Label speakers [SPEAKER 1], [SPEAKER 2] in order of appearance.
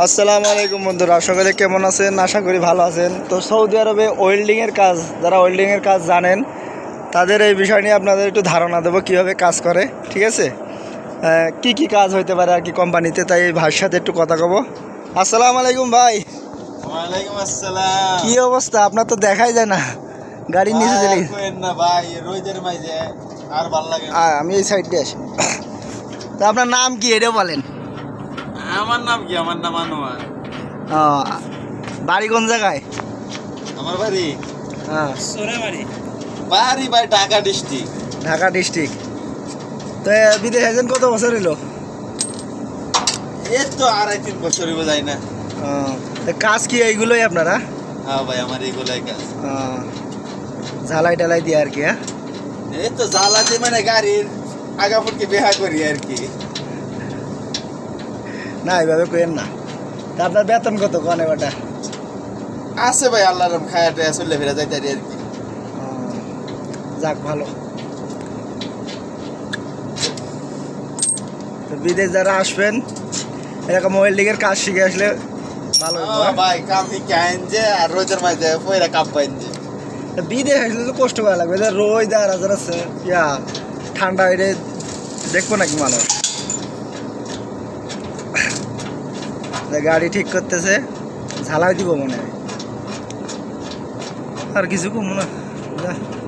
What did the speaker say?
[SPEAKER 1] আসসালামু আলাইকুম বন্ধুরা সকলে কেমন আছেন? আশা করি ভালো আছেন। তো সৌদি আরবে ওয়েল্ডিংয়ের কাজ যারা ওয়েল্ডিংয়ের কাজ জানেন তাদের এই বিষয় নিয়ে আপনাদের একটু ধারণা দেবো কীভাবে কাজ করে ঠিক আছে? কি কি কাজ হইতে পারে আর কি কোম্পানিতে তাই এই ভাইয়ের সাথে একটু কথা কব। আসসালামু আলাইকুম ভাই।
[SPEAKER 2] ওয়ালাইকুম আসসালাম।
[SPEAKER 1] কি অবস্থা? আপনার তো দেখাই যায় না। গাড়ির নিচে চলে
[SPEAKER 2] না ভাই রোদের মাঝে আর ভালো লাগে
[SPEAKER 1] আমি এই সাইড আসি। তো আপনার নাম কি এটা বলেন।
[SPEAKER 2] আমার নাম কি? আমার নাম আনোয়ার।
[SPEAKER 1] বাড়ি কোন জায়গায়?
[SPEAKER 2] আমার বাড়ি?
[SPEAKER 1] হ্যাঁ।
[SPEAKER 2] বাড়ি ভাই ঢাকা ডিস্ট্রিক্ট।
[SPEAKER 1] ঢাকা ডিস্ট্রিক্ট। তো বিদেশ এজেন্ট কত বছর এলো
[SPEAKER 2] এই তো আড়াই তিন বছর হইব যাই না।
[SPEAKER 1] কাজ কি এইগুলোই আপনারা?
[SPEAKER 2] হ্যাঁ ভাই আমার এইগুলাই কাজ।
[SPEAKER 1] ঝালাই টালাই দিয়ে আর কি হ্যাঁ?
[SPEAKER 2] এই তো জ্বালাতে মানে গাড়ির আগা ফুটকে বেহা করি আর কি।
[SPEAKER 1] না এইভাবে কেন না। তা আপনার বেতন কত কনে ওটা
[SPEAKER 2] আছে ভাই আল্লাহ রম খায়াতে চলে ফেরা যাইতে আর কি।
[SPEAKER 1] যাক ভালো। তো বিদেশ যারা আসবেন এরকম ওয়েল্ডিংয়ের কাজ শিখে আসলে ভালো
[SPEAKER 2] হ্যাঁ? ভাই কাম শিখে আইন যে আর রোদের মাঝে পয়রা কাপ পাইন যে।
[SPEAKER 1] বিদেশ আসলে তো কষ্ট করা লাগবে রোদ আর আছে ইয়া ঠান্ডা এটা দেখব নাকি মানুষ? গাড়ি ঠিক করতেছে ঝালাই দিব মনে হয় আর কিছু কম না।